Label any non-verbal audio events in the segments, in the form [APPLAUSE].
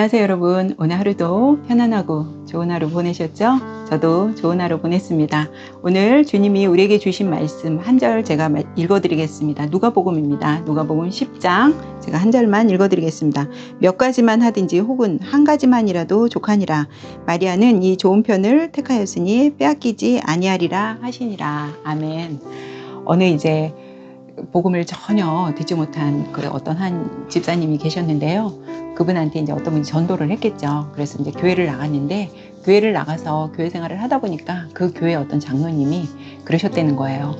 안녕하세요 여러분. 오늘 하루도 편안하고 좋은 하루 보내셨죠? 저도 좋은 하루 보냈습니다. 오늘 주님이 우리에게 주신 말씀 한 절 제가 읽어드리겠습니다. 누가복음입니다. 누가복음 10장 제가 한 절만 읽어드리겠습니다. 몇 가지만 하든지 혹은 한 가지만이라도 족하니라. 마리아는 이 좋은 편을 택하였으니 빼앗기지 아니하리라 하시니라. 아멘. 어느 이제 복음을 전혀 듣지 못한 그 어떤 한 집사님이 계셨는데요. 그분한테 이제 어떤 분이 전도를 했겠죠. 그래서 이제 교회를 나갔는데 교회를 나가서 교회 생활을 하다 보니까 그 교회 어떤 장로님이 그러셨다는 거예요.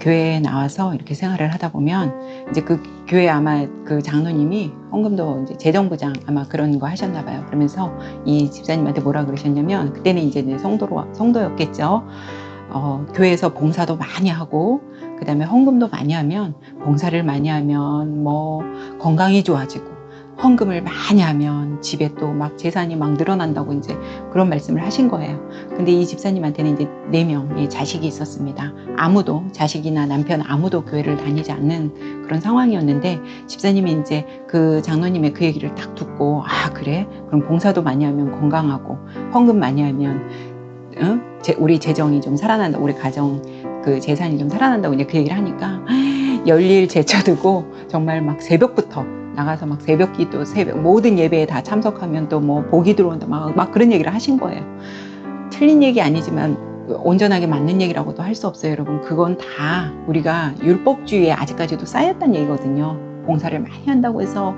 교회에 나와서 이렇게 생활을 하다 보면 이제 그 교회 아마 그 장로님이 헌금도 이제 재정부장 아마 그런 거 하셨나 봐요. 그러면서 이 집사님한테 뭐라 그러셨냐면 그때는 이제 성도로 성도였겠죠. 어, 교회에서 봉사도 많이 하고 그 다음에 헌금도 많이 하면 봉사를 많이 하면 뭐 건강이 좋아지고 헌금을 많이 하면 집에 또 막 재산이 막 늘어난다고 이제 그런 말씀을 하신 거예요. 근데 이 집사님한테는 이제 네 명의 자식이 있었습니다. 아무도 자식이나 남편 아무도 교회를 다니지 않는 그런 상황이었는데 집사님이 이제 그 장로님의 그 얘기를 딱 듣고 아 그래 그럼 봉사도 많이 하면 건강하고 헌금 많이 하면 어? 우리 재정이 좀 살아난다 우리 가정 그 재산이 좀 살아난다고 이제 그 얘기를 하니까 [GASPS] 열일 제쳐두고 정말 막 새벽부터 나가서 막 새벽 기도 새벽 모든 예배에 다 참석하면 또 뭐 복이 들어온다 막, 막 그런 얘기를 하신 거예요. 틀린 얘기 아니지만 온전하게 맞는 얘기라고도 할 수 없어요, 여러분. 그건 다 우리가 율법주의에 아직까지도 쌓였다는 얘기거든요. 봉사를 많이 한다고 해서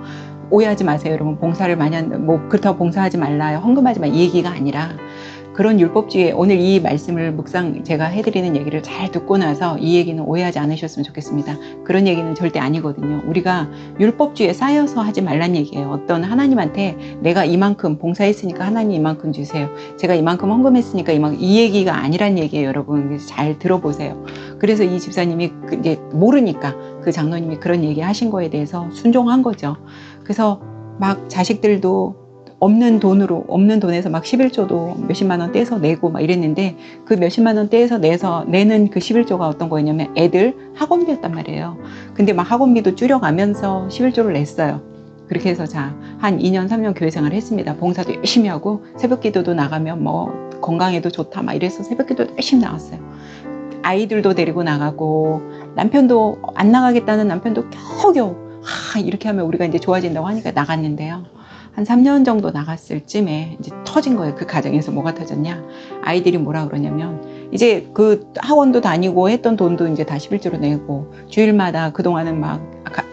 오해하지 마세요, 여러분. 봉사를 많이 한다, 뭐 그렇다고 봉사하지 말라 요, 헌금하지 마 이 얘기가 아니라 그런 율법주의 오늘 이 말씀을 묵상 제가 해드리는 얘기를 잘 듣고 나서 이 얘기는 오해하지 않으셨으면 좋겠습니다. 그런 얘기는 절대 아니거든요. 우리가 율법주의에 쌓여서 하지 말란 얘기예요. 어떤 하나님한테 내가 이만큼 봉사했으니까 하나님 이만큼 주세요. 제가 이만큼 헌금했으니까 이만큼 이 얘기가 아니란 얘기예요, 여러분. 잘 들어보세요. 그래서 이 집사님이 그 이제 모르니까 그 장로님이 그런 얘기 하신 거에 대해서 순종한 거죠. 그래서 막 자식들도 없는 돈으로 없는 돈에서 막 11조도 몇십만 원 떼서 내고 막 이랬는데 그 몇십만 원 떼서 내서 내는 그 11조가 어떤 거였냐면 애들 학원비였단 말이에요. 근데 막 학원비도 줄여가면서 11조를 냈어요. 그렇게 해서 자, 한 2년, 3년 교회 생활을 했습니다. 봉사도 열심히 하고 새벽 기도도 나가면 뭐 건강에도 좋다 막 이래서 새벽 기도 열심히 나갔어요. 아이들도 데리고 나가고 남편도 안 나가겠다는 남편도 겨우겨우 하, 이렇게 하면 우리가 이제 좋아진다고 하니까 나갔는데요. 한 3년 정도 나갔을 쯤에 이제 터진 거예요. 그 가정에서 뭐가 터졌냐. 아이들이 뭐라 그러냐면 이제 그 학원도 다니고 했던 돈도 이제 다 11조로 내고 주일마다 그동안은 막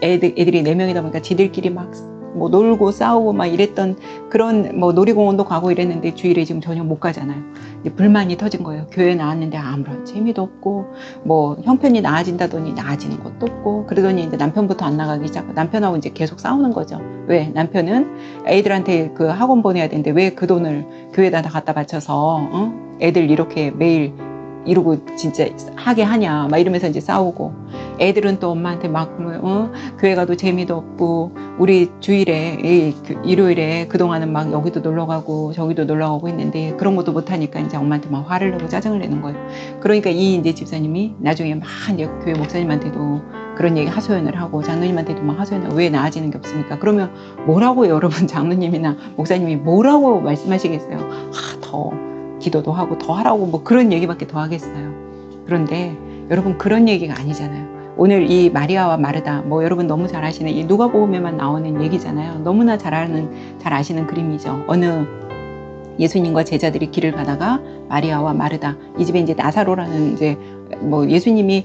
애들, 애들이 4명이다 보니까 지들끼리 막 뭐 놀고 싸우고 막 이랬던 그런 뭐 놀이공원도 가고 이랬는데 주일에 지금 전혀 못 가잖아요. 불만이 터진 거예요. 교회 나왔는데 아무런 재미도 없고 뭐 형편이 나아진다더니 나아지는 것도 없고 그러더니 이제 남편부터 안 나가기 시작. 남편하고 이제 계속 싸우는 거죠. 왜 남편은 애들한테 그 학원 보내야 되는데 왜 그 돈을 교회에다 갖다 바쳐서 어? 애들 이렇게 매일 이러고 진짜 하게 하냐 막 이러면서 이제 싸우고 애들은 또 엄마한테 막 어? 교회 가도 재미도 없고 우리 주일에 그 일요일에 그동안은 막 여기도 놀러 가고 저기도 놀러 가고 했는데 그런 것도 못 하니까 이제 엄마한테 막 화를 내고 짜증을 내는 거예요. 그러니까 이 이제 집사님이 나중에 막 이제 교회 목사님한테도 그런 얘기 하소연을 하고 장로님한테도 막 하소연을 왜 나아지는 게 없습니까? 그러면 뭐라고 여러분 [LAUGHS] 장로님이나 목사님이 뭐라고 말씀하시겠어요? 아, 더 기도도 하고 더 하라고 뭐 그런 얘기밖에 더 하겠어요. 그런데 여러분 그런 얘기가 아니잖아요. 오늘 이 마리아와 마르다 뭐 여러분 너무 잘 아시는 이 누가복음에만 나오는 얘기잖아요. 너무나 잘 아는 잘 아시는 그림이죠. 어느 예수님과 제자들이 길을 가다가 마리아와 마르다 이 집에 이제 나사로라는 이제 뭐 예수님이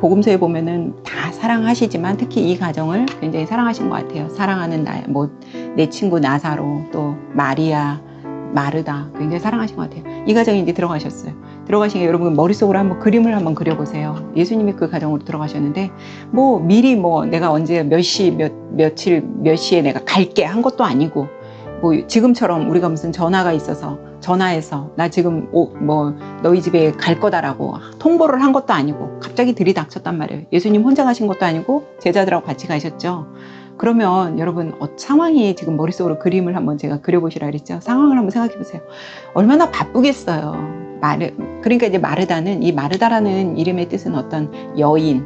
복음서에 보면은 다 사랑하시지만 특히 이 가정을 굉장히 사랑하신 것 같아요. 사랑하는 나, 뭐내 친구 나사로 또 마리아 마르다 굉장히 사랑하신 것 같아요. 이 가정에 이제 들어가셨어요. 들어가시니까 여러분 머릿속으로 한번 그림을 한번 그려보세요. 예수님이 그 가정으로 들어가셨는데 뭐 미리 뭐 내가 언제 몇 시 몇 며칠 몇 시에 내가 갈게 한 것도 아니고 뭐 지금처럼 우리가 무슨 전화가 있어서 전화해서 나 지금 오, 뭐 너희 집에 갈 거다라고 통보를 한 것도 아니고 갑자기 들이닥쳤단 말이에요. 예수님 혼자 가신 것도 아니고 제자들하고 같이 가셨죠. 그러면 여러분 어, 상황이 지금 머릿속으로 그림을 한번 제가 그려보시라 그랬죠. 상황을 한번 생각해 보세요. 얼마나 바쁘겠어요. 마르, 그러니까 이제 마르다는 이 마르다라는 이름의 뜻은 어떤 여인,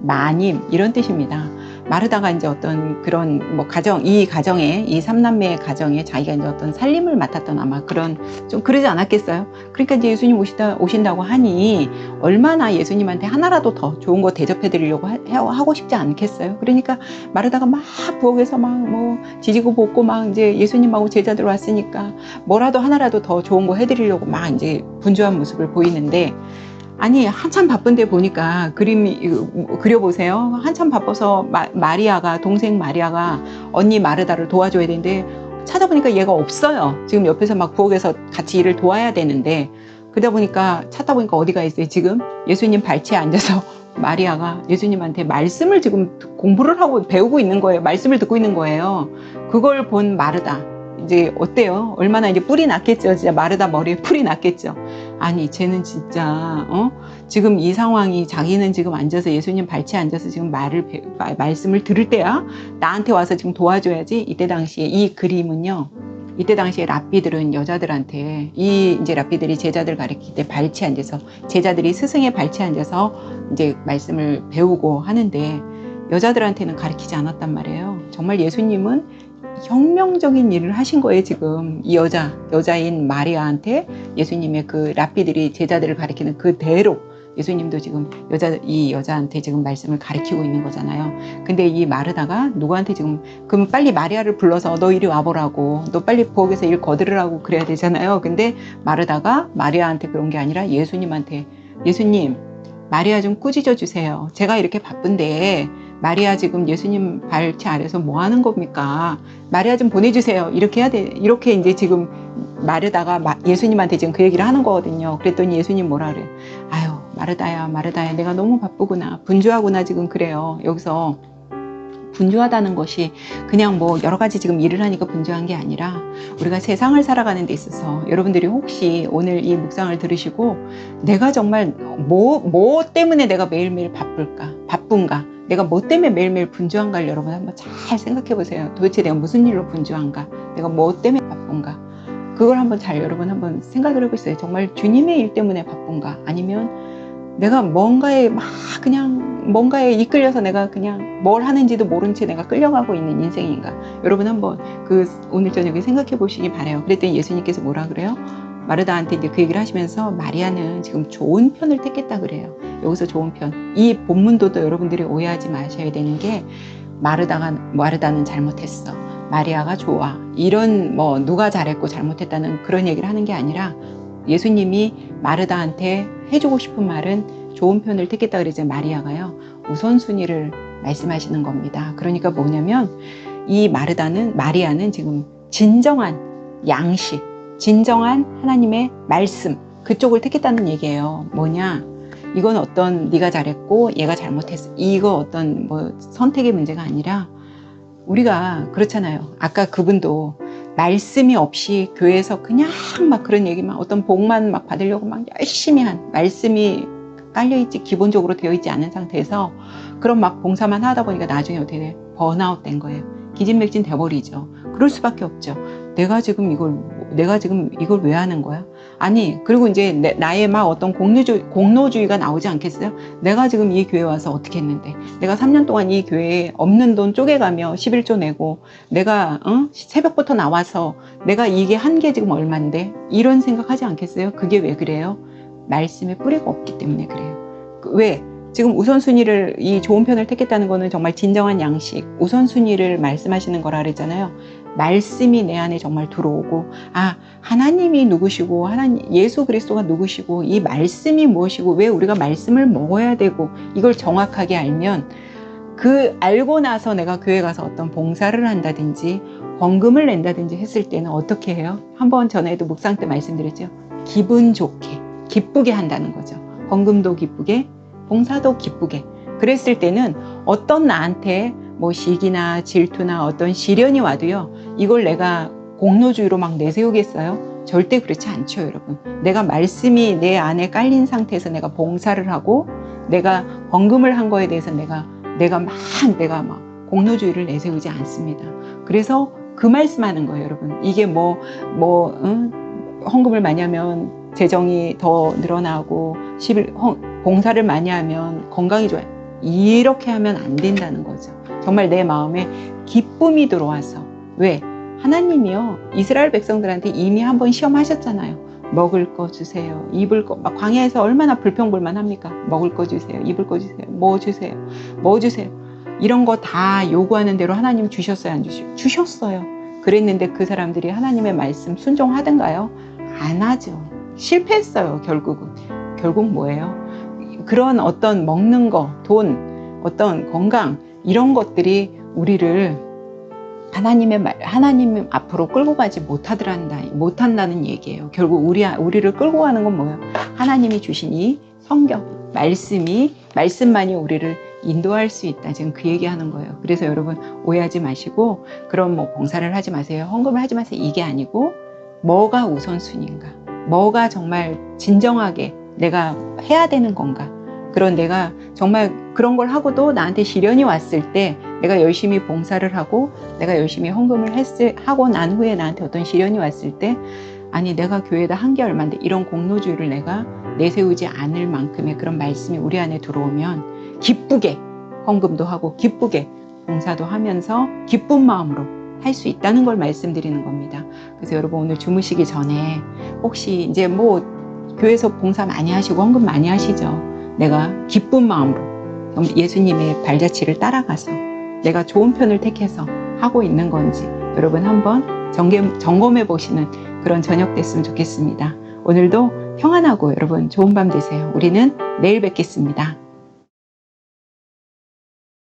마님 이런 뜻입니다. 마르다가 이제 어떤 그런 뭐 가정 이 가정에 이 삼남매의 가정에 자기가 이제 어떤 살림을 맡았던 아마 그런 좀 그러지 않았겠어요. 그러니까 이제 예수님 오시다 오신다고 하니 얼마나 예수님한테 하나라도 더 좋은 거 대접해 드리려고 하, 하고 싶지 않겠어요. 그러니까 마르다가 막 부엌에서 막 뭐 지지고 볶고 막 이제 예수님하고 제자들 왔으니까 뭐라도 하나라도 더 좋은 거 해드리려고 막 이제 분주한 모습을 보이는데 아니 한참 바쁜데 보니까 이거 그려보세요. 한참 바빠서 마, 리아가 동생 마리아가 언니 마르다를 도와줘야 되는데 찾아보니까 얘가 없어요. 지금 옆에서 막 부엌에서 같이 일을 도와야 되는데 그러다 보니까 찾다 보니까 어디가 있어요. 지금 예수님 발치에 앉아서 [LAUGHS] 마리아가 예수님한테 말씀을 지금 공부를 하고 배우고 있는 거예요. 말씀을 듣고 있는 거예요. 그걸 본 마르다. 이제 어때요? 얼마나 이제 뿔이 났겠죠. 진짜 마르다 머리에 뿔이 났겠죠. 아니, 쟤는 진짜, 어? 지금 이 상황이 자기는 지금 앉아서 예수님 발치에 앉아서 지금 말을, 말씀을 들을 때야? 나한테 와서 지금 도와줘야지? 이때 당시에 이 그림은요. 이때 당시에 랍비들은 여자들한테 이 이제 랍비들이 제자들 가르칠 때 발치에 앉아서 제자들이 스승의 발치에 앉아서 이제 말씀을 배우고 하는데 여자들한테는 가르치지 않았단 말이에요. 정말 예수님은 혁명적인 일을 하신 거예요, 지금. 이 여자, 여자인 마리아한테 예수님의 그 랍비들이 제자들을 가리키는 그 대로 예수님도 지금 여자, 이 여자한테 지금 말씀을 가리키고 있는 거잖아요. 근데 이 마르다가 누구한테 지금, 그럼 빨리 마리아를 불러서 너 이리 와보라고, 너 빨리 부엌에서 일 거들으라고 그래야 되잖아요. 근데 마르다가 마리아한테 그런 게 아니라 예수님한테, 예수님, 마리아 좀 꾸짖어 주세요. 제가 이렇게 바쁜데, 마리아 지금 예수님 발치 아래서 뭐 하는 겁니까? 마리아 좀 보내주세요. 이렇게 해야 돼. 이렇게 이제 지금 마르다가 마- 예수님한테 지금 그 얘기를 하는 거거든요. 그랬더니 예수님 뭐라 그래요? 아유, 마르다야, 마르다야. 내가 너무 바쁘구나. 분주하구나. 지금 그래요. 여기서 분주하다는 것이 그냥 뭐 여러 가지 지금 일을 하니까 분주한 게 아니라 우리가 세상을 살아가는 데 있어서 여러분들이 혹시 오늘 이 묵상을 들으시고 내가 정말 뭐, 뭐 때문에 내가 매일매일 바쁠까? 바쁜가? 내가 뭐 때문에 매일매일 분주한가를 여러분 한번 잘 생각해 보세요. 도대체 내가 무슨 일로 분주한가? 내가 뭐 때문에 바쁜가? 그걸 한번 잘 여러분 한번 생각을 해보세요. 정말 주님의 일 때문에 바쁜가? 아니면 내가 뭔가에 막 그냥 뭔가에 이끌려서 내가 그냥 뭘 하는지도 모른 채 내가 끌려가고 있는 인생인가? 여러분 한번 그 오늘 저녁에 생각해 보시기 바래요. 그랬더니 예수님께서 뭐라 그래요? 마르다한테 이제 그 얘기를 하시면서 마리아는 지금 좋은 편을 택했다 그래요. 여기서 좋은 편. 이 본문도도 여러분들이 오해하지 마셔야 되는 게 마르다가 마르다는 잘못했어. 마리아가 좋아. 이런 뭐 누가 잘했고 잘못했다는 그런 얘기를 하는 게 아니라 예수님이 마르다한테 해주고 싶은 말은 좋은 편을 택했다 그러죠. 마리아가요. 우선순위를 말씀하시는 겁니다. 그러니까 뭐냐면 이 마르다는 마리아는 지금 진정한 양식, 진정한 하나님의 말씀 그쪽을 택했다는 얘기예요. 뭐냐? 이건 어떤 네가 잘했고 얘가 잘못했어. 이거 어떤 뭐 선택의 문제가 아니라 우리가 그렇잖아요. 아까 그분도 말씀이 없이 교회에서 그냥 막 그런 얘기만 어떤 복만 막 받으려고 막 열심히 한 말씀이 깔려있지 기본적으로 되어 있지 않은 상태에서 그런 막 봉사만 하다 보니까 나중에 어떻게 돼? 번아웃 된 거예요. 기진맥진 돼버리죠. 그럴 수밖에 없죠. 내가 지금 이걸 내가 지금 이걸 왜 하는 거야? 아니 그리고 이제 내- 나의 막 어떤 공로주의, 공로주의가 나오지 않겠어요? 내가 지금 이 교회 와서 어떻게 했는데 내가 3년 동안 이 교회에 없는 돈 쪼개가며 11조 내고 내가 어? 새벽부터 나와서 내가 이게 한 게 지금 얼만데 이런 생각하지 않겠어요? 그게 왜 그래요? 말씀에 뿌리가 없기 때문에 그래요. 그 왜? 지금 우선순위를 이 좋은 편을 택했다는 거는 정말 진정한 양식, 우선순위를 말씀하시는 거라 그랬잖아요. 말씀이 내 안에 정말 들어오고, 아, 하나님이 누구시고, 하나님, 예수 그리스도가 누구시고, 이 말씀이 무엇이고, 왜 우리가 말씀을 먹어야 되고, 이걸 정확하게 알면, 그 알고 나서 내가 교회 가서 어떤 봉사를 한다든지, 헌금을 낸다든지 했을 때는 어떻게 해요? 한번 전에도 묵상 때 말씀드렸죠. 기분 좋게, 기쁘게 한다는 거죠. 헌금도 기쁘게, 봉사도 기쁘게. 그랬을 때는 어떤 나한테 뭐 시기나 질투나 어떤 시련이 와도요, 이걸 내가 공로주의로 막 내세우겠어요? 절대 그렇지 않죠, 여러분. 내가 말씀이 내 안에 깔린 상태에서 내가 봉사를 하고, 내가 헌금을 한 거에 대해서 내가, 내가 막, 내가 막 공로주의를 내세우지 않습니다. 그래서 그 말씀하는 거예요, 여러분. 이게 뭐, 뭐, 응? 헌금을 많이 하면 재정이 더 늘어나고, 11, 헌, 봉사를 많이 하면 건강이 좋아요. 이렇게 하면 안 된다는 거죠. 정말 내 마음에 기쁨이 들어와서 왜 하나님이요 이스라엘 백성들한테 이미 한번 시험하셨잖아요. 먹을 거 주세요. 입을 거 막 광야에서 얼마나 불평불만합니까? 먹을 거 주세요. 입을 거 주세요. 뭐 주세요. 뭐 주세요. 이런 거 다 요구하는 대로 하나님 주셨어요, 안 주셨어요? 주셨어요. 그랬는데 그 사람들이 하나님의 말씀 순종하던가요? 안 하죠. 실패했어요, 결국은. 결국 뭐예요? 그런 어떤 먹는 거, 돈, 어떤 건강, 이런 것들이 우리를 하나님의 말, 하나님 앞으로 끌고 가지 못하더란다, 못한다는 얘기예요. 결국 우리, 우리를 끌고 가는 건 뭐예요? 하나님이 주신 이 성경, 말씀이, 말씀만이 우리를 인도할 수 있다. 지금 그 얘기 하는 거예요. 그래서 여러분 오해하지 마시고, 그런 뭐 봉사를 하지 마세요. 헌금을 하지 마세요. 이게 아니고, 뭐가 우선순위인가? 뭐가 정말 진정하게 내가 해야 되는 건가? 그런 내가 정말 그런 걸 하고도 나한테 시련이 왔을 때 내가 열심히 봉사를 하고 내가 열심히 헌금을 했을, 하고 난 후에 나한테 어떤 시련이 왔을 때 아니 내가 교회에다 한 게 얼만데 이런 공로주의를 내가 내세우지 않을 만큼의 그런 말씀이 우리 안에 들어오면 기쁘게 헌금도 하고 기쁘게 봉사도 하면서 기쁜 마음으로 할 수 있다는 걸 말씀드리는 겁니다. 그래서 여러분 오늘 주무시기 전에 혹시 이제 뭐 교회에서 봉사 많이 하시고 헌금 많이 하시죠. 내가 기쁜 마음으로 예수님의 발자취를 따라가서 내가 좋은 편을 택해서 하고 있는 건지 여러분 한번 점검, 점검해 보시는 그런 저녁 됐으면 좋겠습니다. 오늘도 평안하고 여러분 좋은 밤 되세요. 우리는 내일 뵙겠습니다.